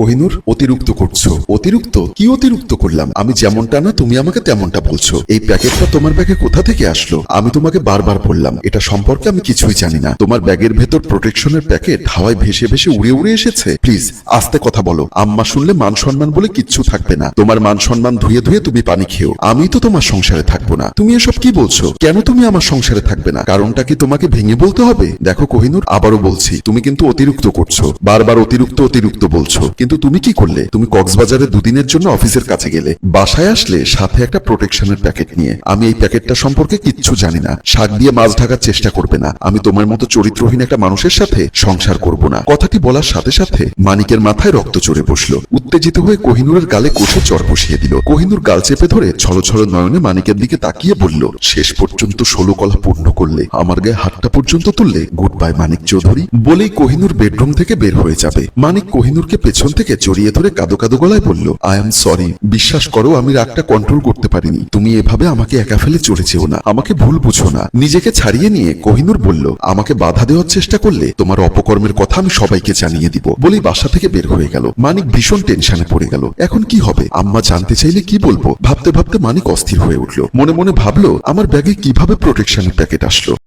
কোহিনুর, অতিরিক্ত করছ। অতিরিক্ত? কি অতিরিক্ত করলাম? আমি যেমনটা না, তুমি আমাকে তেমনটা বলছো। এই প্যাকেটটা তোমার ব্যাগে কোথা থেকে আসলো? আমি তোমাকে বারবার বললাম, এটা সম্পর্কে আমি কিছুই জানি না। তোমার ব্যাগের ভেতর প্রোটেকশনের প্যাকেট হাওয়ায় ভেসে ভেসে উড়ে উড়ে এসেছে। প্লিজ আস্তে কথা বলো। আম্মা শুনলে মান সম্মান বলে কিচ্ছু থাকবে না। তোমার মান সম্মান ধুয়ে ধুয়ে তুমি পানি খেও। আমি তো তোমার সংসারে থাকব না। তুমি এসব কি বলছো? কেন তুমি আমার সংসারে থাকবে না? কারণটা কি তোমাকে ভেঙে বলতে হবে? দেখো কোহিনুর, আবারও বলছি, তুমি কিন্তু অতিরিক্ত করছ। বারবার অতিরিক্ত অতিরিক্ত বলছো। কিন্তু তুমি কি করলে? তুমি কক্সবাজারে দুদিনের জন্য অফিসের কাছে গেলে। বাসায় আসলে সাথে একটা প্রোটেকশনের প্যাকেট নিয়ে। আমি এই প্যাকেটটা সম্পর্কে কিচ্ছু জানি না। শাক দিয়ে মাছ ঢাকার চেষ্টা করবে না। আমি তোমার মতো চরিত্রহীন একটা মানুষের সাথে সংসার করব না। কথাটি বলার সাথে সাথে মানিকের মাথায় রক্ত চড়ে বসল। উত্তেজিত হয়ে কোহিনুরের গালে কষে চর বসিয়ে দিল। কোহিনুর গাল চেপে ধরে ছলো ছলো নয়নে মানিকের দিকে তাকিয়ে বলল, শেষ পর্যন্ত ষোলো কলা পূর্ণ করলে, আমার গায়ে হাতটা পর্যন্ত তুললে গুড বাই মানিক চৌধুরী। বলেই কোহিনুর বেডরুম থেকে বের হয়ে যাবে। মানিক কোহিনুরকে পেছন থেকে জড়িয়ে ধরে কাদো কাদো গলায় বলল আই এম সরি বিশ্বাস করো, আমি রাগটা কন্ট্রোল করতে পারিনি। তুমি এভাবে আমাকে একা ফেলে চলে যেও না। আমাকে ভুল বুঝো না। নিজেকে ছাড়িয়ে নিয়ে কোহিনুর বলল, আমাকে বাধা দেওয়ার চেষ্টা করলে তোমার অপকর্মের কথা আমি সবাইকে জানিয়ে দিব। বলেই বাসা থেকে বের হয়ে গেল। মানিক ভীষণ টেনশনে পড়ে গেল। এখন কি হবে? আম্মা জানতে চাইলে কি বলব? ভাবতে ভাবতে মানিক অস্থির হয়ে উঠল। মনে মনে ভাবলো, আমার ব্যাগে কীভাবে প্রোটেকশনের প্যাকেট আসলো?